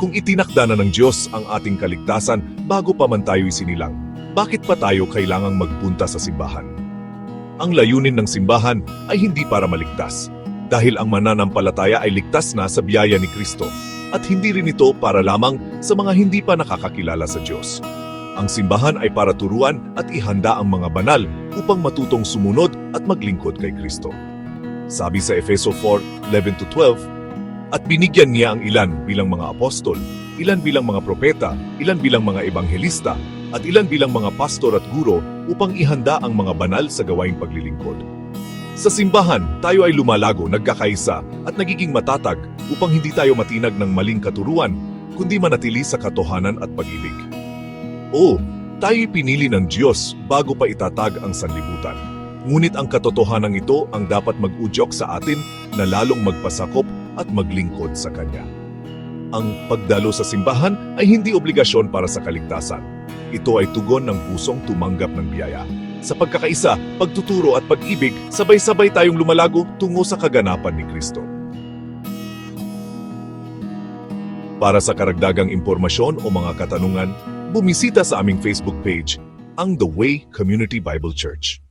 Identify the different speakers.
Speaker 1: Kung itinakda na ng Diyos ang ating kaligtasan bago pa man tayo isinilang, bakit pa tayo kailangang magpunta sa simbahan? Ang layunin ng simbahan ay hindi para maligtas, dahil ang mananampalataya ay ligtas na sa biyaya ni Kristo, at hindi rin ito para lamang sa mga hindi pa nakakakilala sa Diyos. Ang simbahan ay para turuan at ihanda ang mga banal upang matutong sumunod at maglingkod kay Kristo. Sabi sa Efeso 4:11-12, at binigyan niya ang ilan bilang mga apostol, ilan bilang mga propeta, ilan bilang mga ebanghelista, at ilan bilang mga pastor at guro upang ihanda ang mga banal sa gawaing paglilingkod. Sa simbahan, tayo ay lumalago, nagkakaisa, at nagiging matatag upang hindi tayo matinag ng maling katuruan, kundi manatili sa katotohanan at pag-ibig. Oo, tayo'y pinili ng Diyos bago pa itatag ang sanlibutan. Ngunit ang katotohanan ito ang dapat mag-udyok sa atin na lalong magpasakop at maglingkod sa Kanya. Ang pagdalo sa simbahan ay hindi obligasyon para sa kaligtasan. Ito ay tugon ng pusong tumanggap ng biyaya. Sa pagkakaisa, pagtuturo at pag-ibig, sabay-sabay tayong lumalago tungo sa kaganapan ni Kristo. Para sa karagdagang impormasyon o mga katanungan, bumisita sa aming Facebook page, ang The Way Community Bible Church.